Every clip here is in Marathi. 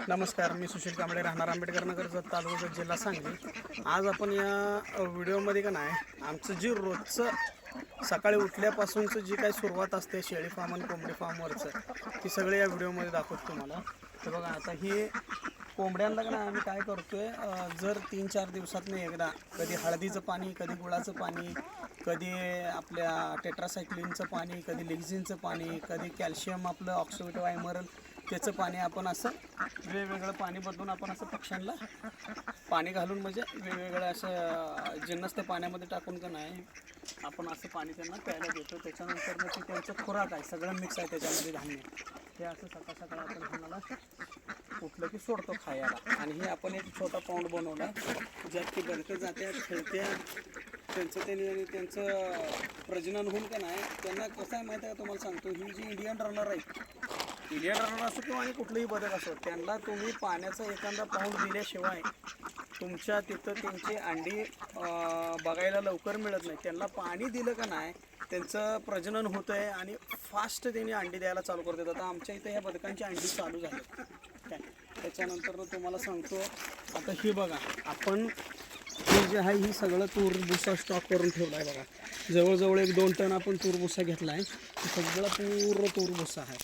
नमस्कार मी सुशील कांबळे राहणार आंबेडकर नगरचा तालुका जिल्हा सांगली. आज आपण या व्हिडिओमध्ये का नाही आमचं जे रोजचं सकाळी उठल्यापासूनचं जी काही सुरुवात असते शेळी फार्म आणि कोंबडी फार्मवरचं ती सगळे या व्हिडिओमध्ये दाखवतो तुम्हाला. तर बघा आता ही कोंबड्यांना का आम्ही काय करतो आहे जर तीन चार दिवसातनं एकदा कधी हळदीचं पाणी कधी गुळाचं पाणी कधी आपल्या टेट्रासायक्लिनचं पाणी कधी लिग्झिनचं पाणी कधी कॅल्शियम आपलं ऑक्सिडेटिव्ह आयमरल त्याचं पाणी आपण असं वेगवेगळं पाणी बदलून आपण असं पक्ष्यांना पाणी घालून म्हणजे वेगवेगळं असं जिन्नस त्या पाण्यामध्ये टाकून का नाही आपण असं पाणी त्यांना प्यायला देतो. त्याच्यानंतर मग ते त्यांचं खुराक आहे सगळं मिक्स आहे त्याच्यामध्ये धान्य. हे असं सकाळ सकाळ आपण त्यांना कुठलं की सोडतो खायला. आणि हे आपण एक छोटा पाऊंड बनवला ज्यात की बदकं जात्या खेळत्या. त्यांचं त्यांनी त्यांचं प्रजनन होऊन का नाही त्यांना कसं आहे माहिती आहे का तुम्हाला सांगतो? ही जी इंडियन रनर आहे इंडियन रनर असो किंवा आणि कुठलंही बदक असो त्यांना तुम्ही पाण्याचा एखादा पाऊल दिल्याशिवाय तुमच्या तिथं त्यांची अंडी बघायला लवकर मिळत नाही. त्यांना पाणी दिलं का नाही त्यांचं प्रजनन होतं आहे आणि फास्ट त्यांनी अंडी द्यायला चालू करतात. आता आमच्या इथं ह्या बदकांची अंडी चालू झाली. काय त्याच्यानंतर तुम्हाला सांगतो आता ही बघा आपण हे जे आहे ही सगळं तूर भुसा स्टॉक करून ठेवला आहे बघा. जवळजवळ एक दोन टन आपण तूर भुसा घेतला आहे सगळं पूर्ण तूर भुसा आहे.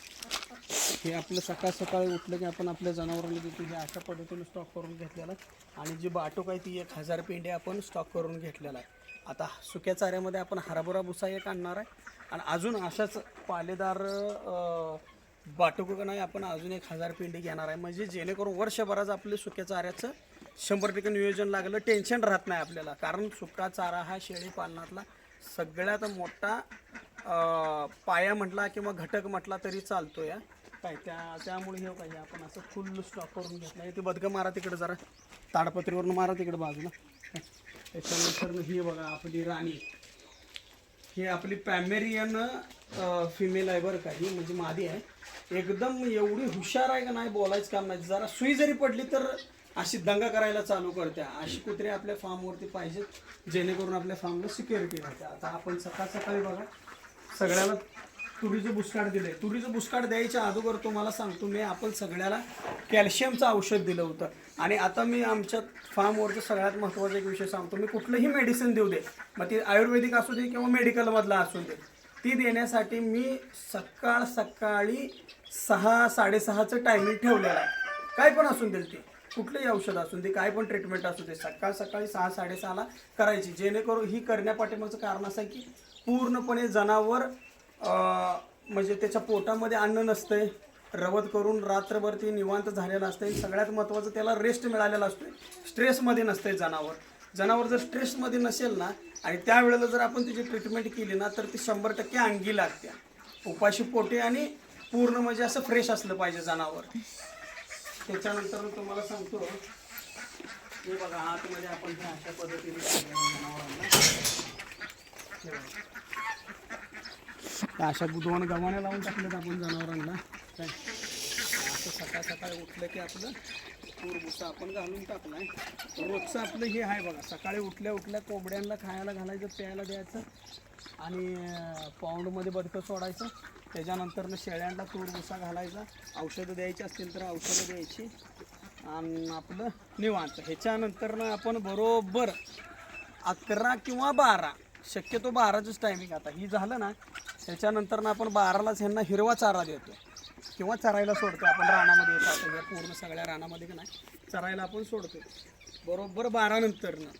हे आपलं सकाळ सकाळी उठलं की आपण आपल्या जनावरांना देतो. हे अशा पद्धतीने स्टॉक करून घेतलेला आहे. आणि जी बाटूक आहे ती एक हजार पेंडे आपण स्टॉक करून घेतलेला आहे. आता सुक्या चाऱ्यामध्ये आपण हराभरा भुसा एक आणणार आहे. आणि अजून अशाच पालेदार बाटूक नाही आपण अजून एक हजार पेंडी घेणार आहे. म्हणजे जेणेकरून वर्षभराचं आपले सुक्या चाऱ्याचं शंभर टक्के नियोजन लागलं. टेन्शन राहत नाही आपल्याला. कारण सुका चारा हा शेळी पालनातला सगळ्यात मोठा पाया म्हटला किंवा घटक म्हटला तरी चालतो या काय त्या त्यामुळे हे काही आपण असं फुल स्टॉक करून घेतला ते बदकं मारा तिकडे जरा. ताडपत्रीवरून मारा तिकडे बाजूला. त्याच्यानंतर ही बघा आपली राणी. ही आपली पॅमेरियन फिमेल आहे बरं का ही म्हणजे मादी आहे. एकदम एवढी हुशार आहे का नाही बोलायचं काम नाही. जरा सुई जरी पडली तर अशी दंगा करायला चालू करते अशी कुत्रे आपल्या फार्मवरती पाहिजेत जेणेकरून आपल्या फार्मला सिक्युरिटी राहते. आता आपण सकाळ सकाळी बघा सगळ्याला तुरीचं बुसकाट दिलंय. तुरीचं बुसकाट द्यायच्या अगोदर तुम्हाला सांगतो मी आपण सगळ्याला कॅल्शियमचं औषध दिलं होतं. आणि आता मी आमच्या फार्मवरचं सगळ्यात महत्त्वाचा एक विषय सांगतो. मी कुठलंही मेडिसिन देऊ दे. मग ती आयुर्वेदिक असू दे किंवा मेडिकलमधला असू दे. ती देण्यासाठी मी सकाळ सकाळी सहा साडेसहाचं टायमिंग ठेवलेलं आहे. काय पण असून देईल ते. कुठलंही औषध असून दे काय पण ट्रीटमेंट असू दे. सकाळ सकाळी सहा साडेसहाला करायची. जेणेकरून ही करण्यापाठीमागचं कारण असं आहे की पूर्णपणे जनावर म्हणजे त्याच्या पोटामध्ये अन्न नसतंय. रवत करून रात्रभर ती निवांत झालेलं असतंय. सगळ्यात महत्त्वाचं त्याला रेस्ट मिळालेला असतोय. स्ट्रेसमध्ये नसतंय जनावर. जनावर जर स्ट्रेसमध्ये नसेल ना आणि त्यावेळेला जर आपण त्याची ट्रीटमेंट केली ना तर ती शंभर टक्के अंगी लागते उपाशी पोटे आणि पूर्ण म्हणजे असं फ्रेश असलं पाहिजे जनावर. त्याच्यानंतर तुम्हाला सांगतो हे बघा आतमध्ये आपण अशा पद्धतीने जनावरांना. अशा दोन गव्हाने लावून टाकलेत आपण जनावरांना. काय? असं सकाळ सकाळी उठलं की आपलं तूर भुसा आपण घालून टाकलाय. रोजचं आपलं हे आहे बघा सकाळी उठल्या उठल्या कोंबड्यांना खायला घालायचं प्यायला द्यायचं आणि पाऊंडमध्ये बदकं सोडायचं. त्याच्यानंतरनं शेळ्यांना तूर भुसा घालायचा. औषधं द्यायची असतील तर औषधं द्यायची. आणि आपलं निवांत. ह्याच्यानंतरनं आपण बरोबर अकरा किंवा बारा शक्यतो बाराचंच टायमिंग आता. ही झालं ना त्याच्यानंतर ना आपण बारालाच ह्यांना हिरवा चारा देतो किंवा चरायला सोडतो आपण रानामध्ये येतात या पूर्ण सगळ्या रानामध्ये का नाही चरायला आपण सोडतो बरोबर बारानंतर ना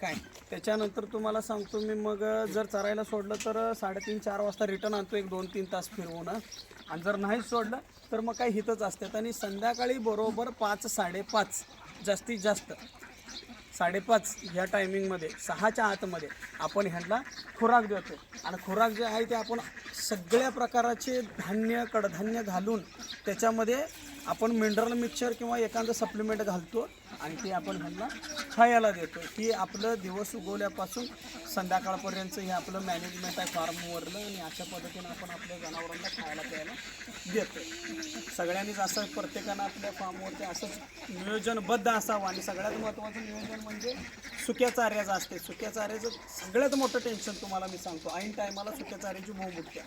काय? त्याच्यानंतर तुम्हाला सांगतो मी मग जर चरायला सोडलं तर साडेतीन चार वाजता रिटर्न आणतो. एक दोन तीन तास फिरवून. आणि जर नाहीच सोडलं तर मग काही हितच असतात. आणि संध्याकाळी बरोबर पाच साडेपाच जास्तीत जास्त. साडेपाच ह्या टायमिंगमध्ये सहाच्या आतमध्ये आपण ह्यांना खुराक देतो आणि खुराक जे आहे ते आपण सगळ्या प्रकाराचे धान्य कडधान्य घालून त्याच्यामध्ये आपण मिनरल मिक्सचर किंवा एखादं सप्लिमेंट घालतो आणि ते आपण ह्यांना खायला देतो. की आपलं दिवस उगवल्यापासून संध्याकाळपर्यंत हे आपलं मॅनेजमेंट आहे फार्मवरलं आणि अशा पद्धतीनं आपण आपल्या जनावरांना खायला प्यायला देतो. सगळ्यांनीच असं प्रत्येकानं आपल्या फार्मवरती असंच नियोजनबद्ध असावं आणि सगळ्यात महत्त्वाचं नियोजन म्हणजे सुक्या चाऱ्याचं असते. सुक्या चाऱ्याचं सगळ्यात मोठं टेन्शन तुम्हाला मी सांगतो. ऐन टायमाला सुक्या चाऱ्याची भूमुक्या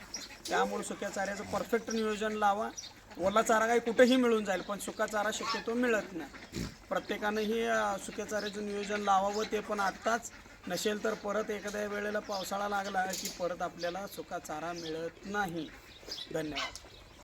त्यामुळे सुक्या चाऱ्याचं परफेक्ट नियोजन लावा. ओला चारा काही कुठेही मिळून जाईल पण सुका चारा शक्यतो मिळत नाही. प्रत्येकानेही अं, सुक्या चाऱ्याचं नियोजन लावावं ते पण आत्ताच. नसेल तर परत एखाद्या वेळेला पावसाळा लागला की परत आपल्याला सुका चारा मिळत नाही. धन्यवाद.